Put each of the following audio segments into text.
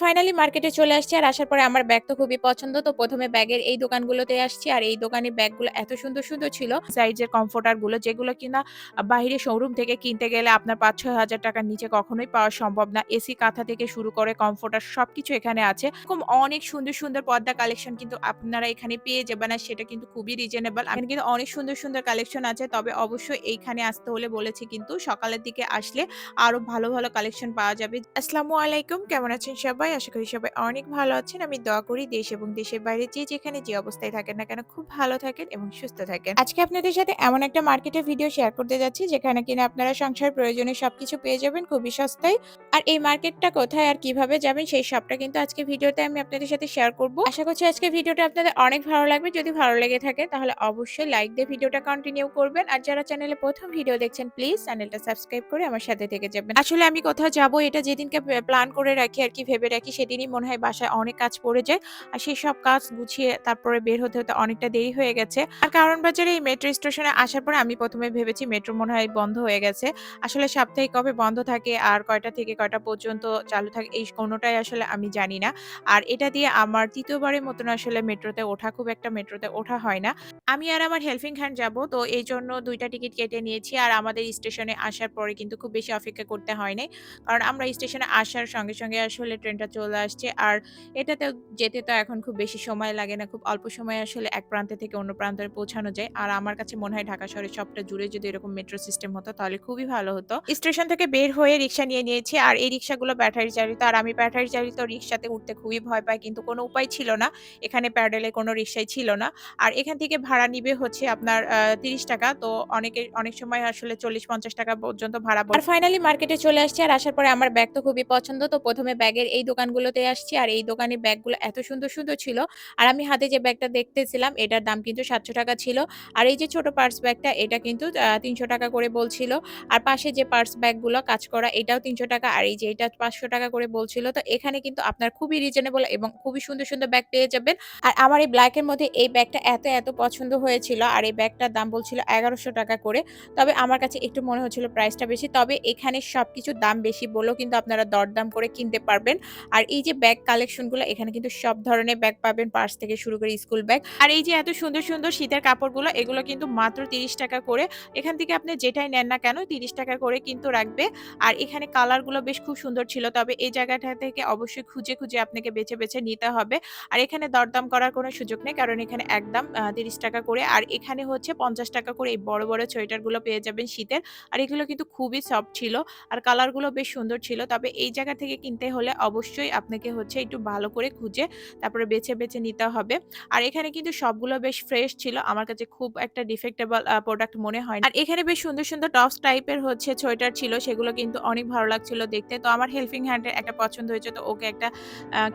Finally মার্কেটে চলে আসছি আর আসার পরে আমার ব্যাগ তো খুবই পছন্দ। তো প্রথমে ব্যাগের এই দোকানগুলোতে আসছি আর এই দোকানে ব্যাগগুলো এত সুন্দর, সুন্দর ছিল। সাইজের কমফোর্টারগুলো যেগুলো কিনা আ বাহিরে শোরুম থেকে কিনতে গেলে আপনার ৫-৬ হাজার টাকার নিচে কখনোই পাওয়া সম্ভব না। এসি কাঁথা থেকে শুরু করে কমফোর্টার সবকিছু এখানে আছে। এরকম অনেক সুন্দর, সুন্দর পর্দা কালেকশন কিন্তু আপনারা এখানে পেয়ে যাবেন আর সেটা কিন্তু খুবই রিজনেবল। এখানে কিন্তু অনেক সুন্দর, সুন্দর কালেকশন আছে। তবে অবশ্যই এইখানে আসতে হলে বলেছি কিন্তু সকালের দিকে আসলে আরও ভালো, ভালো কালেকশন পাওয়া যাবে। আসসালামু আলাইকুম কেমন আছেন সবাই? আশা করি সবাই অনেক ভালো আছেন। আমি দোয়া করি দেশ এবং দেশের বাইরে যে যেখানে যে অবস্থায় থাকেন না কেন খুব ভালো থাকেন এবং সুস্থ থাকেন। আজকে আপনাদের সাথে এমন একটা মার্কেটের ভিডিও শেয়ার করতে যাচ্ছি, যেখানে কিনা আপনারা সংসার প্রয়োজনীয় সবকিছু পেয়ে যাবেন খুবই সস্তায়। আর এই মার্কেটটা কোথায় আর কীভাবে যাবেন সেই সবটা কিন্তু আজকে ভিডিওতে আমি আপনাদের সাথে শেয়ার করব। আশা করছি আজকে ভিডিওটা আপনাদের অনেক ভালো লাগবে। যদি ভালো লেগে থাকে তাহলে অবশ্যই লাইক দিয়ে ভিডিওটা কন্টিনিউ করবেন। আর যারা চ্যানেলে প্রথম ভিডিও দেখছেন প্লিজ চ্যানেলটা সাবস্ক্রাইব করে আমার সাথে থেকে যাবেন। আসলে আমি কোথাও যাব, এটা যেদিনকে প্ল্যান করে রাখি আর কি, ভেবে রাখি সেদিনই মনে হয় বাসায় অনেক কাজ পড়ে যায়। আর সেই সব কাজ গুছিয়ে তারপরে বের হতে, হতে অনেকটা দেরি হয়ে গেছে। আর কারণ বাজারে এই মেট্রো স্টেশনে আসার পরে আমি ১ম এ ভেবেছি মেট্রো মনে হয় বন্ধ হয়ে গেছে। আসলে সাপ্তাহিক কবে বন্ধ থাকে আর কয়টা থেকে কয়টা পর্যন্ত চালু থাকে এই কোনটাই আসলে আমি জানি না। আর এটা দিয়ে আমার তৃতীয়বারের মতন আসলে মেট্রোতে ওঠা খুব একটা মেট্রোতে ওঠা হয় না। আমি আর আমার হেল্পিং হ্যান্ড যাব। তো এই জন্য দুইটা টিকিট কেটে নিয়েছি। আর আমাদের স্টেশনে আসার পরে কিন্তু খুব বেশি অপেক্ষা করতে হয় নাই। কারণ আমরা স্টেশনে আসার সঙ্গে, সঙ্গে আসলে ট্রেনটা চলে আসছে। আর এটাতেও যেতে তো এখন খুব বেশি সময় লাগে না। খুব অল্প সময়ে আসলে এক প্রান্ত থেকে অন্য প্রান্তে পৌঁছানো যায়। আর আমার কাছে মনে হয় ঢাকা শহরের সবটা জুড়ে যদি এরকম মেট্রো সিস্টেম হতো তাহলে খুবই ভালো হতো। স্টেশন থেকে বের হয়ে রিক্সা নিয়ে নিয়েছি। আর এই রিক্সাগুলো ব্যাটারি চালিত। আর আমি ব্যাটারি চালিত রিক্সাতে উঠতে খুবই ভয় পাই। কিন্তু কোনো উপায় ছিল না। এখানে প্যাডেলে কোনো রিক্সাই ছিল না। আর এখান থেকে ভাড়া নিবে হচ্ছে আপনার তিরিশ টাকা তো অনেকের অনেক সময় আসলে ৳৪০-৫০ পর্যন্ত ভাড়া। আর ফাইনালি মার্কেটে চলে আসছে আর আসার পরে আমার ব্যাগ তো খুবই পছন্দ। তো ১ম এ ব্যাগের এই দোকানগুলোতে আসছি। আর এই দোকানে ব্যাগগুলো এত সুন্দর, সুন্দর ছিল। আর আমি হাতে যে ব্যাগটা দেখতেছিলাম এটার দাম কিন্তু ৳৭০০ ছিল। আর এই যে ছোট পার্স ব্যাগটা এটা কিন্তু তিনশো টাকা করে বলছিল। আর পাশে যে পার্স ব্যাগগুলো কাজ করা এটাও ৳৩০০ আর এই যে এটা ৳৫০০ করে বলছিল। তো এখানে কিন্তু আপনার খুবই রিজনেবল এবং খুবই সুন্দর, সুন্দর ব্যাগ পেয়ে যাবেন। আর আমার এই ব্ল্যাকের মধ্যে এই ব্যাগটা এত, এত পছন্দ হয়েছিল। আর এই ব্যাগটার দাম বলছিল ৳১১০০ করে। তবে আমার কাছে একটু মনে হচ্ছিল প্রাইসটা বেশি। তবে এখানে সবকিছুর দাম বেশি বলেও কিন্তু আপনারা দরদাম করে কিনতে পারবেন। আর এই যে ব্যাগ কালেকশনগুলো এখানে কিন্তু সব ধরনের ব্যাগ পাবেন পার্স থেকে শুরু করে স্কুল ব্যাগ। আর এই যে এত সুন্দর, সুন্দর শীতের কাপড়গুলো এগুলো কিন্তু মাত্র ৳৩০ করে। এখান থেকে আপনি যেটাই নেন না কেন ৳৩০ করে কিন্তু রাখবে। আর এখানে কালারগুলো বেশ খুব সুন্দর ছিল। তবে এই জায়গাটা থেকে অবশ্যই খুঁজে, খুঁজে আপনাকে বেছে, বেছে নিতে হবে। আর এখানে দরদাম করার কোনো সুযোগ নেই। কারণ এখানে একদম তিরিশ টাকা করে। আর এখানে হচ্ছে ৳৫০ করে এই বড়, বড় সোয়েটারগুলো পেয়ে যাবেন শীতের। আর এগুলো কিন্তু খুবই সফট ছিল। আর কালারগুলো বেশ সুন্দর ছিল। তবে এই জায়গা থেকে কিনতে হলে অবশ্যই আপনাকে হচ্ছে একটু ভালো করে খুঁজে তারপরে বেছে, বেছে নিতে হবে। আর এখানে কিন্তু সবগুলো বেশ ফ্রেশ ছিল। আমার কাছে খুব একটা ডিফেক্টেবল প্রোডাক্ট মনে হয় আর এখানে বেশ সুন্দর, সুন্দর টপস টাইপের হচ্ছে সোয়েটার ছিল। সেগুলো কিন্তু অনেক ভালো লাগছিল দেখতে। তো আমার হেল্পিং হ্যান্ড এর একটা পছন্দ হয়েছে। তো ওকে একটা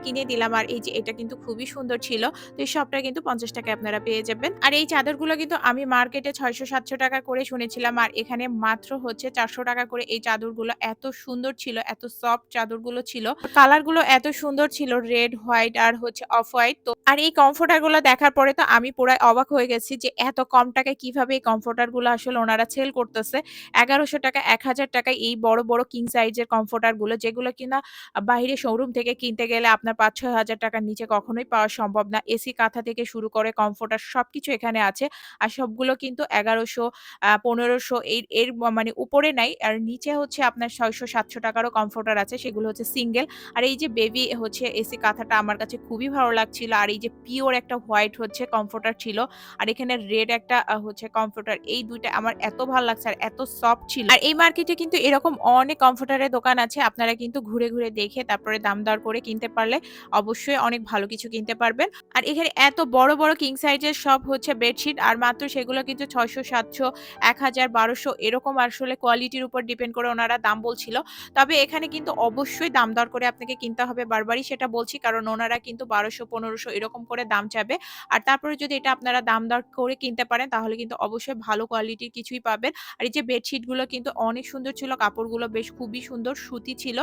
কিনে দিলাম। আর এই যে এটা কিন্তু খুবই সুন্দর ছিল। তো এই সবটা কিন্তু ৳৫০ য় আপনারা পেয়ে যাবেন। আর এই চাদরগুলো কিন্তু আমি মার্কেটে ৳৬০০-৭০০ করে শুনেছিলাম। আর এখানে মাত্র হচ্ছে ৳৪০০ করে এই চাদরগুলো এত সুন্দর ছিল, এত সফট চাদরগুলো ছিল। কালার গুলো এত সুন্দর ছিল রেড, হোয়াইট আর হচ্ছে অফ হোয়াইট। তো আর এই কমফোর্টারগুলো দেখার পরে তো আমি পুরাই অবাক হয়ে গেছি যে এত কম টাকায় কীভাবে এই কমফোর্টারগুলো আসলে ওনারা সেল করতেছে। ৳১১০০ ৳১,০০০ এই বড়, বড় কিং সাইজের কমফোর্টারগুলো যেগুলো কিনা আ বাহিরে শোরুম থেকে কিনতে গেলে আপনার ৫-৬ হাজার টাকার নিচে কখনোই পাওয়া সম্ভব না। এসি কাঁথা থেকে শুরু করে কমফোর্টার সবকিছু এখানে আছে। আর সবগুলো কিন্তু ১১০০ আ ১৫০০ এর এর মানে উপরে নাই। আর নিচে হচ্ছে আপনার ছয়শো সাতশো টাকারও কমফোর্টার আছে। সেগুলো হচ্ছে সিঙ্গেল। আর এই যে বেবি হচ্ছে এসি কাঁথাটা আমার কাছে খুবই ভালো লাগছিল। আর এই যে পিওর একটা হোয়াইট হচ্ছে কমফোর্টার ছিল। আর এখানে রেড একটা হচ্ছে কমফোর্টার। এই ২ টা আমার এত ভালো লাগছে আর এত সফট ছিল। আর এই মার্কেটে কিন্তু এরকম অনেক কমফোর্টারের দোকান আছে। আপনারা কিন্তু ঘুরে, ঘুরে দেখে তারপরে দাম দর করে কিনতে পারলে অবশ্যই অনেক ভালো কিছু কিনতে পারবেন। আর এখানে এত বড়, বড় কিং সাইজের সব হচ্ছে বেডশিট আর মাত্র সেগুলো কিন্তু ছয়শো সাতশো এক হাজার বারোশো এরকম আসলে কোয়ালিটির উপর ডিপেন্ড করে ওনারা দাম বলছিল। তবে এখানে কিন্তু অবশ্যই দাম দর করে আপনাকে কিনতে হবে বারবারই সেটা বলছি। কারণ ওনারা কিন্তু বারোশো পনেরোশো এরকম করে দাম চাবে। আর তারপরে যদি এটা আপনারা দাম দর করে কিনতে পারেন তাহলে কিন্তু অবশ্যই ভালো কোয়ালিটির কিছুই পাবেন। আর এই যে বেডশিটগুলো কিন্তু অনেক সুন্দর ছিল। কাপড়গুলো বেশ খুবই সুন্দর সুতি ছিল।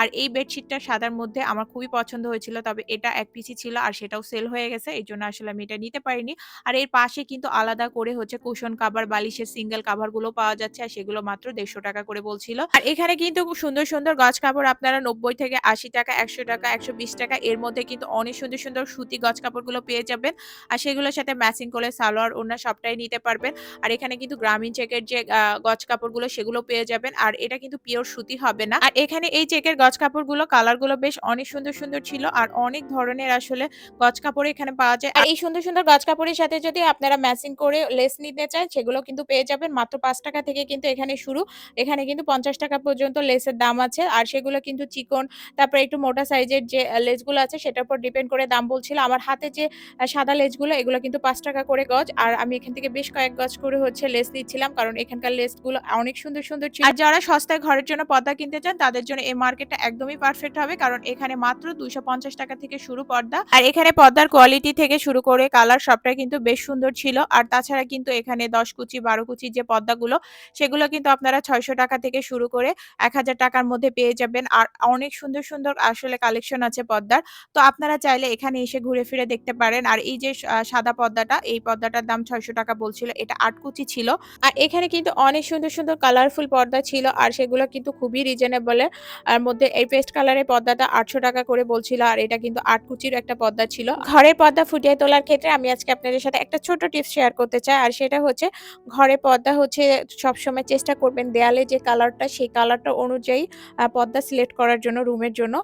আর এই বেডশিটটা সাদার মধ্যে আমার খুবই পছন্দ হয়েছিল। তবে এটা এক পিসি ছিল আর সেটাও সেল হয়ে গেছে। এই জন্য আসলে আমি এটা নিতে পারিনি। আর এর পাশে কিন্তু আলাদা করে হচ্ছে কুশন কাভার, বালিশের সিঙ্গেল কাভারগুলো পাওয়া যাচ্ছে। আর সেগুলো মাত্র ৳১৫০ করে বলছিল। আর এখানে কিন্তু সুন্দর, সুন্দর গজ কাপড় আপনারা ৳৯০ থেকে আশি টাকা, ১০০ টাকা, ১২০ টাকা এর মধ্যে কিন্তু অনেক সুন্দর, সুন্দর সুতি গজ কাপড়গুলো পেয়ে যাবেন। আর সেগুলোর সাথে ম্যাচিং করে সালোয়ার, ওড়না সবটাই নিতে পারবেন। আর এখানে কিন্তু গ্রামীণ চেকের যে গজ কাপড়গুলো সেগুলো পেয়ে যাবেন। আর এটা কিন্তু পিওর সুতি হবে না। আর এখানে এই চেকের গজ কাপড়গুলো কালারগুলো বেশ অনেক সুন্দর, সুন্দর ছিল। আর অনেক ধরনের আসলে গজ কাপড় এখানে পাওয়া যায়। আর এই সুন্দর, সুন্দর গজ কাপড়ের সাথে যদি আপনারা ম্যাচিং করে লেস নিতে চান সেগুলো কিন্তু পেয়ে যাবেন। মাত্র পাঁচ টাকা থেকে কিন্তু এখানে শুরু। এখানে কিন্তু ৳৫০ পর্যন্ত লেসের দাম আছে। আর সেগুলো কিন্তু চিকন তারপরে একটু মোটা সাইজের যে আ লেসগুলো আছে সেটার উপর ডিপেন্ড করে দাম বলছিল। আমার হাতে যে সাদা লেসগুলো এগুলো কিন্তু পাঁচ টাকা করে গজ। আর আমি এখান থেকে বেশ কয়েক গজ করে হচ্ছে লেস নিচ্ছিলাম। কারণ এখানকার লেসগুলো অনেক সুন্দর, সুন্দর ছিল। আর যারা সস্তায় ঘরের জন্য পর্দা কিনতে চান তাদের জন্য এই মার্কেটটা একদমই পারফেক্ট হবে। কারণ এখানে মাত্র ৳২৫০ থেকে শুরু পর্দা। আর এখানে পর্দার কোয়ালিটি থেকে শুরু করে কালার সবটাই কিন্তু বেশ সুন্দর ছিল। আর তাছাড়া কিন্তু এখানে ১০ কুচি বারো কুচি যে পর্দাগুলো সেগুলো কিন্তু আপনারা ৳৬০০ থেকে শুরু করে ৳১,০০০ টাকার মধ্যে পেয়ে যাবেন। আর অনেক সুন্দর, সুন্দর আসলে কালেকশন আছে পর্দার। তো আপনারা চাইলে এখানে এসে ঘুরে ফিরে দেখতে পারেন। আর এই যে সাদা পর্দাটা, এই পর্দাটার দাম ৳৬০০ বলছিল। এটা ৮ কুচি ছিল। আর এখানে কিন্তু অনেক সুন্দর, সুন্দর কালারফুল পর্দা ছিল। আর সেগুলো কিন্তু খুবই রিজনেবল আর মধ্যে এই পেস্ট কালারের পর্দাটা ৳৮০০ করে বলছিল। আর এটা কিন্তু ৮ কুচির একটা পর্দা ছিল। ঘরের পর্দা ফুটিয়ে তোলার ক্ষেত্রে আমি আজকে আপনাদের সাথে একটা ছোট টিপস শেয়ার করতে চাই। আর সেটা হচ্ছে ঘরের পর্দা হচ্ছে সবসময় চেষ্টা করবেন দেয়ালে যে কালারটা সেই কালারটা অনুযায়ী পর্দা সিলেক্ট করার জন্য রুমের জন্য।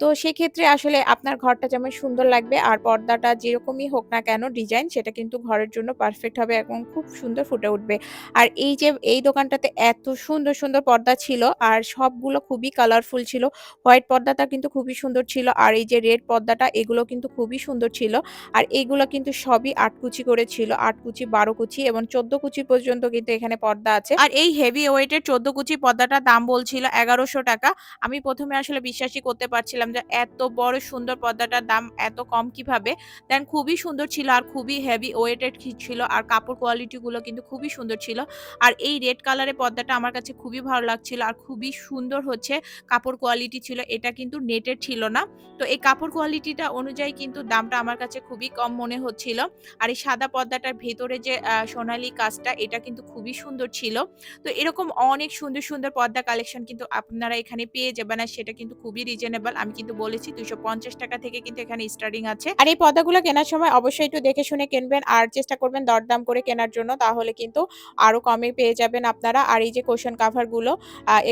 তো সেক্ষেত্রে আসলে আপনার ঘরটা যেমন সুন্দর লাগবে আর পর্দাটা যেরকমই হোক না কেন ডিজাইন সেটা কিন্তু ঘরের জন্য পারফেক্ট হবে এবং খুব সুন্দর ফুটে উঠবে। আর এই যে এই দোকানটাতে এত সুন্দর, সুন্দর পর্দা ছিল আর সবগুলো খুবই কালারফুল ছিল। হোয়াইট পর্দাটা কিন্তু খুবই সুন্দর ছিল। আর এই যে রেড পর্দাটা এগুলো কিন্তু খুবই সুন্দর ছিল। আর এইগুলো কিন্তু সবই ৮ কুচি করে ছিল। ৮ কুচি, ১২ কুচি এবং ১৪ কুচি পর্যন্ত কিন্তু এখানে পর্দা আছে। আর এই হেভি ওয়েটের ১৪ কুচি পর্দাটার দাম বলছিল ৳১১০০ আমি প্রথমে আসলে বিশ্বাসই করতে পারছিলাম যে এত বড় সুন্দর পর্দাটার দাম এত কম কীভাবে? দেন খুবই সুন্দর ছিল আর খুবই হেভি ওয়েটেড ছিল আর কাপড় কোয়ালিটি গুলো কিন্তু খুবই সুন্দর ছিল। আর এই রেড কালারের পর্দাটা আমার কাছে খুবই ভালো লাগছিল আর খুবই সুন্দর হচ্ছে কাপড় কোয়ালিটি ছিল। এটা কিন্তু নেটের ছিল না। তো এই কাপড় কোয়ালিটিটা অনুযায়ী কিন্তু দামটা আমার কাছে খুবই কম মনে হচ্ছিল। আর এই সাদা পর্দাটার ভেতরে যে সোনালী কাজটা এটা কিন্তু খুবই সুন্দর ছিল। তো এরকম অনেক সুন্দর, সুন্দর পর্দা কালেকশন কিন্তু আপনারা এখানে পেয়ে যাবেন আর সেটা কিন্তু খুবই রিজনেবল। আমি কিন্তু বলেছি ৳২৫০ থেকে কিন্তু এখানে স্টার্টিং আছে। আর এই পর্দাগুলো কেনার সময় অবশ্যই একটু দেখে শুনে কিনবেন আর চেষ্টা করবেন দরদাম করে কেনার জন্য। তাহলে কিন্তু আরও কমে পেয়ে যাবেন আপনারা। আর এই যে কুশন কাভারগুলো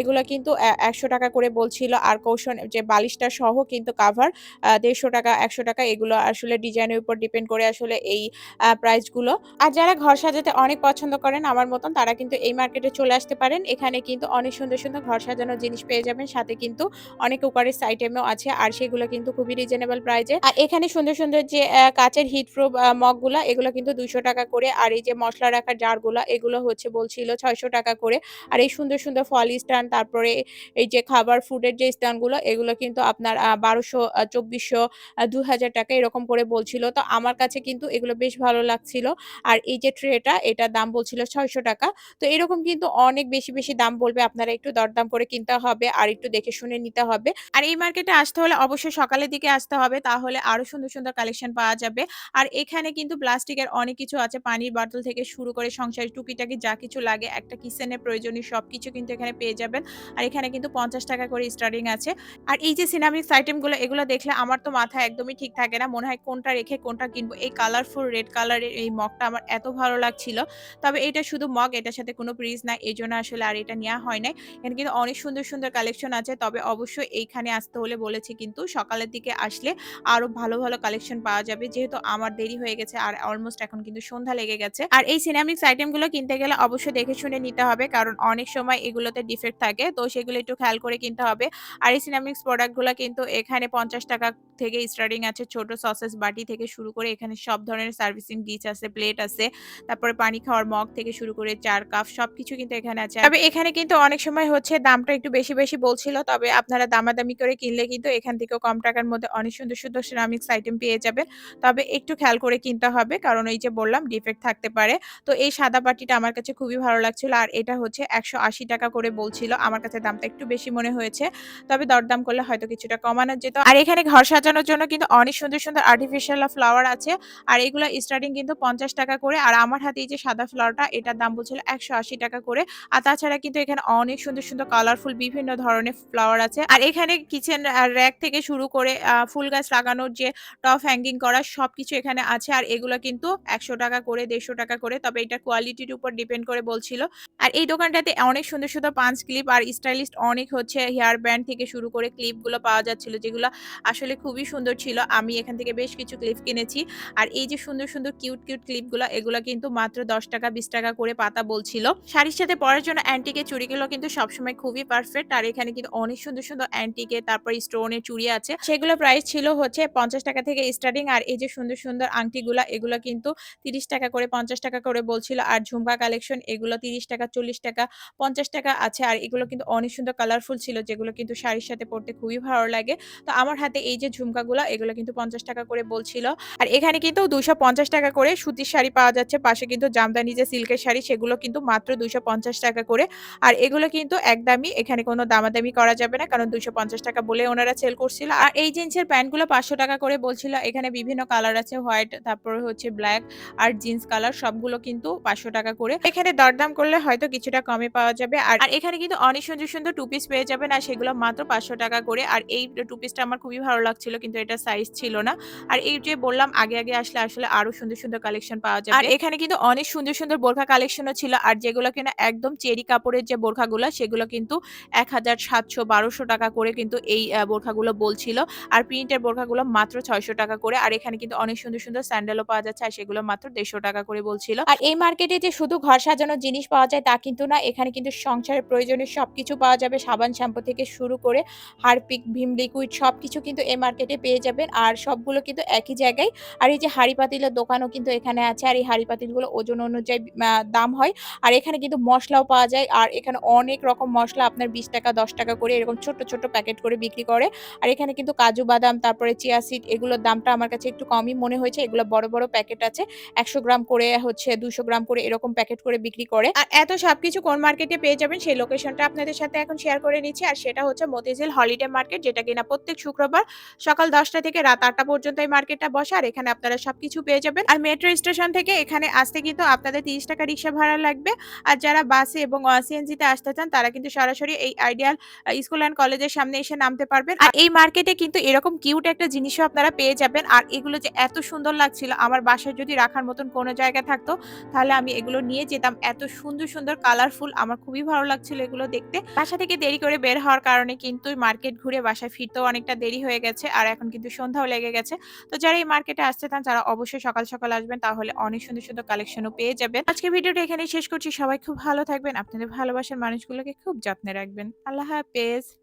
এগুলো কিন্তু এ ৳১০০ করে বলছিল। আর কুশন যে বালিশটা সহ কিন্তু কাভার আ ৳১৫০ ৳১০০ এগুলো আসলে ডিজাইনের উপর ডিপেন্ড করে আসলে এই প্রাইসগুলো। আর যারা ঘর সাজাতে অনেক পছন্দ করেন আমার মতন তারা কিন্তু এই মার্কেটে চলে আসতে পারেন। এখানে কিন্তু অনেক সুন্দর, সুন্দর ঘর সাজানোর জিনিস পেয়ে যাবেন। সাথে কিন্তু অনেক কুকারিস আইটেমও আছে। আর সেগুলো কিন্তু খুবই রিজনেবল প্রাইজে। আর এখানে সুন্দর, সুন্দর যে কাঁচের হিট প্রুফ আ মগগুলা এগুলো কিন্তু ৳২০০ করে। আর এই যে মসলা রাখার জারগুলা এগুলো হচ্ছে বলছিল ৳৬০০ করে। আর এই সুন্দর, সুন্দর ফলি স্ট্যান্ড তারপরে এই যে খাবার ফুডের যে স্ট্যান্ডগুলো এগুলো কিন্তু আপনার ১২০০ আ ২৪০০ আ ৳২০০০ এরকম করে বলছিল। তো আমার কাছে কিন্তু এগুলো বেশ ভালো লাগছিল। আর এই যে ট্রেটা এটার দাম বলছিল ৳৬০০ তো এরকম কিন্তু অনেক বেশি, বেশি দাম বলবে। আপনারা একটু দরদাম করে কিনতে হবে আর একটু দেখে শুনে নিতে হবে। আর এই মার্কেটে আসতে হলে অবশ্যই সকালের দিকে আসতে হবে। তাহলে আরও সুন্দর, সুন্দর কালেকশন পাওয়া যাবে। আর এখানে কিন্তু প্লাস্টিকের অনেক কিছু আছে। পানির বোতল থেকে শুরু করে সংসারের টুকিটাকি যা কিছু লাগে একটা কিচেনের প্রয়োজনীয় সবকিছু কিন্তু এখানে পেয়ে যাবেন। আর এখানে কিন্তু ৳৫০ করে স্টার্টিং আছে। আর এই যে সিরামিক্স আইটেমগুলো এগুলো দেখলে আমার তো মাথায় একদমই ঠিক থাকে না। মনে হয় কোনটা রেখে কোনটা কিনবো। এই কালারফুল রেড কালারের এই মগটা আমার এত ভালো লাগছিল। তবে এটা শুধু মগ এটার সাথে কোনো ফ্রিজ নাই। এই জন্য আসলে আর এটা নেওয়া হয় নাই। এখানে কিন্তু অনেক সুন্দর, সুন্দর কালেকশন আছে। তবে অবশ্যই এইখানে আসতে হলে বলেছি কিন্তু সকালের দিকে আসলে আরও ভালো, ভালো কালেকশন পাওয়া যাবে। যেহেতু আমার দেরি হয়ে গেছে আর অলমোস্ট এখন কিন্তু সন্ধ্যা লেগে গেছে। আর এই সিরামিক্স আইটেমগুলো কিনতে গেলে অবশ্যই দেখে শুনে নিতে হবে। কারণ অনেক সময় এগুলোতে ডিফেক্ট থাকে। তো সেগুলো একটু খেয়াল করে কিনতে হবে। আর এই সিরামিক্স প্রোডাক্টগুলা কিন্তু এখানে ৳৫০ থেকে স্টার্টিং আছে। ছোট সসেস বাটি থেকে শুরু করে এখানে সব ধরনের সার্ভিসিং ডিশ আছে, প্লেট আছে। তারপরে পানি খাওয়ার মগ থেকে শুরু করে চার কাপ সবকিছু কিন্তু এখানে আছে। তবে এখানে কিন্তু অনেক সময় হচ্ছে দামটা একটু বেশি, বেশি বলছিল। তবে আপনারা দামাদামি করে কিনলে কিন্তু এখান থেকেও কম টাকার মধ্যে অনেক সুন্দর, সুন্দর সিরামিক্স আইটেম পেয়ে যাবেন। তবে একটু খেয়াল করে কিনতে হবে। কারণ এই যে বললাম ডিফেক্ট থাকতে পারে। তো এই সাদা বাটিটা আমার কাছে খুবই ভালো লাগছিল। আর এটা হচ্ছে ৳১৮০ করে বলছিল। আমার কাছে দামটা একটু বেশি মনে হয়েছে। তবে দরদাম করলে হয়তো কিছুটা কমানো যেত। আর এখানে ঘর সাজানোর জন্য কিন্তু অনেক সুন্দর, সুন্দর আর্টিফিশিয়াল ফ্লাওয়ার আছে। আর এগুলো স্টার্টিং কিন্তু ৳৫০ করে। আর আমার হাতে এই যে সাদা ফ্লাওয়ারটা এটার দাম বলছিল ৳১৮০ করে। আর তাছাড়া কিন্তু এখানে অনেক সুন্দর, সুন্দর কালারফুল বিভিন্ন ধরনের ফ্লাওয়ার আছে। আর এখানে কিছু কিচেন র‍্যাক থেকে শুরু করে ফুল গাছ লাগানোর যে টপ হ্যাঙ্গিং করা সবকিছু এখানে আছে। আর এগুলো কিন্তু ৳১০০ করে ৳১৫০ করে। তবে এটা কোয়ালিটির উপর ডিপেন্ড করে বলছিল। আর এই দোকানটাতে অনেক সুন্দর, সুন্দর পাঞ্চ ক্লিপ আর স্টাইলিস্ট অনেক হচ্ছে হেয়ার ব্যান্ড থেকে শুরু করে ক্লিপগুলো পাওয়া যাচ্ছিল যেগুলো আসলে খুবই সুন্দর ছিল। আমি এখান থেকে বেশ কিছু ক্লিপ কিনেছি। আর এই যে সুন্দর, সুন্দর কিউট, কিউট ক্লিপগুলা এগুলো কিন্তু মাত্র ৳১০ ৳২০ করে পাতা বলছিল। শাড়ির সাথে পরার জন্য অ্যান্টিকের চুড়িগুলো কিন্তু সবসময় খুবই পারফেক্ট। আর এখানে কিন্তু অনেক সুন্দর, সুন্দর অ্যান্টিকের তারপর স্টোনের চুড়ি আছে। সেগুলো প্রাইস ছিল হচ্ছে ৳৫০ থেকে স্টার্টিং আর এই যে সুন্দর, সুন্দর আংটিগুলা এগুলা কিন্তু ৳৩০ করে ৳৫০ করে বলছিল। আর ঝুমকা কালেকশন এগুলো ৳৩০, ৳৪০, ৳৫০ আছে। আর এগুলো কিন্তু অনেক সুন্দর কালারফুল ছিল যেগুলো কিন্তু শাড়ির সাথে পড়তে খুবই ভালো লাগে। তো আমার হাতে এই যে ঝুমকাগুলা এগুলো কিন্তু ৳৫০ করে বলছিল। আর এখানে কিন্তু ৳২৫০ করে সুতির শাড়ি পাওয়া যাচ্ছে। পাশে কিন্তু জামদানি যে সিল্কের শাড়ি সেগুলো কিন্তু মাত্র ৳২৫০ করে। আর এগুলো কিন্তু একদমই এখানে কোনো দামাদামি করা যাবে না। কারণ ৳২৫০ বলে ওনারা সেল করছিল। আর এই জিন্সের প্যান্টগুলো ৳৫০০ করে বলছিল। এখানে বিভিন্ন কালার আছে হোয়াইট তারপরে হচ্ছে ব্লাক আর জিন্স কালার সবগুলো কিন্তু ৳৫০০ করে। এখানে দরদাম করলে হয়তো কিছুটা কমে পাওয়া যাবে। আর এখানে কিন্তু অনেক সুন্দর, সুন্দর টু পিস পেয়ে যাবেন। আর সেগুলো মাত্র ৳৫০০ করে। আর এই টু পিসটা আমার খুবই ভালো লাগছিল কিন্তু এটার সাইজ ছিল না। আর এই যে বললাম আগে, আগে আসলে আসলে আরও সুন্দর, সুন্দর কালেকশন পাওয়া যাবে। আর এখানে কিন্তু অনেক সুন্দর, সুন্দর বোরখা কালেকশনও ছিল। আর যেগুলো কিনা একদম চেরি কাপড়ের যে বোরখাগুলা সেগুলো কিন্তু ৳১৭০০-১২০০ করে কিন্তু এই বোরখাগুলো বলছিল। আর প্রিন্টের বোরখাগুলো মাত্র ৳৬০০ করে। আর এখানে কিন্তু অনেক সুন্দর, সুন্দর স্যান্ডেলও পাওয়া যাচ্ছে। আর সেগুলো মাত্র ৳১৫০ করে বলছিল। আর এই মার্কেটে যে শুধু ঘর সাজানোর জিনিস পাওয়া যায় তা কিন্তু না। এখানে কিন্তু সংসারের প্রয়োজনীয় সবকিছু পাওয়া যাবে। সাবান শ্যাম্পু থেকে শুরু করে হারপিক, ভিম লিকুইড সবকিছু কিন্তু এই মার্কেটে পেয়ে যাবেন। আর সবগুলো কিন্তু একই জায়গায়। আর এই যে হাঁড়ি পাতিলের দোকানও কিন্তু এখানে আছে। আর এই হাঁড়ি পাতিলগুলো ওজন অনুযায়ী দাম হয়। আর এখানে কিন্তু মশলাও পাওয়া যায়। আর এখানে অনেক রকম মশলা আপনার ৳২০, ৳১০ করে এরকম ছোট ছোট প্যাকেট করে বিক্রি করে। আর এখানে কিন্তু কাজু বাদাম তারপরে চিয়া সিড এগুলোর দামটা আমার কাছে একটু কমই মনে হয়েছে। এগুলো বড়, বড় প্যাকেট আছে। ১০০ গ্রাম করে হচ্ছে ২০০ গ্রাম করে এরকম প্যাকেট করে বিক্রি করে। আর এত সবকিছু কোন মার্কেটে পেয়ে যাবেন সেই লোকেশনটা আপনাদের সাথে এখন শেয়ার করে নিচ্ছি। আর সেটা হচ্ছে মতিঝিল হলিডে মার্কেট যেটা কিনা প্রত্যেক শুক্রবার সকাল ১০টা থেকে রাত আটটা পর্যন্ত এই মার্কেটটা বসে। আর এখানে আপনারা সবকিছু পেয়ে যাবেন। আর মেট্রো স্টেশন থেকে এখানে আসতে কিন্তু আপনাদের ৳৩০ রিক্সা ভাড়া লাগবে। আর যারা বাসে এবং সিএনজিতে আসতে চান তারা কিন্তু সরাসরি এই আইডিয়াল স্কুল অ্যান্ড কলেজের সামনে এসে নামতে পারবেন। আর এই মার্কেটে কিন্তু এরকম কিউট একটা জিনিসও আপনারা পেয়ে যাবেন। আর এগুলো যে এত সুন্দর লাগছিল আমার বাসায় যদি রাখার মতন কোনো জায়গা থাকতো তাহলে আমি এগুলো নিয়ে যেতাম। এত সুন্দর, সুন্দর কালারফুল আমার খুবই ভালো লাগছিল এগুলো দেখতে। বাসা থেকে দেরি করে বের হওয়ার কারণে কিন্তু মার্কেট ঘুরে বাসায় ফিরতেও অনেকটা দেরি হয়ে গেছে। আর এখন কিন্তু সন্ধ্যাও লেগে গেছে। তো যারা এই মার্কেটে আসতে চান তারা অবশ্যই সকাল, সকাল আসবেন তাহলে অনেক সুন্দর, সুন্দর কালেকশনও পেয়ে যাবেন। আজকের ভিডিওটা এখানেই শেষ করছি। সবাই খুব ভালো থাকবেন। আপনাদের ভালোবাসার মানুষগুলোকে খুব যত্নে রাখবেন। আল্লাহ হাফেজ।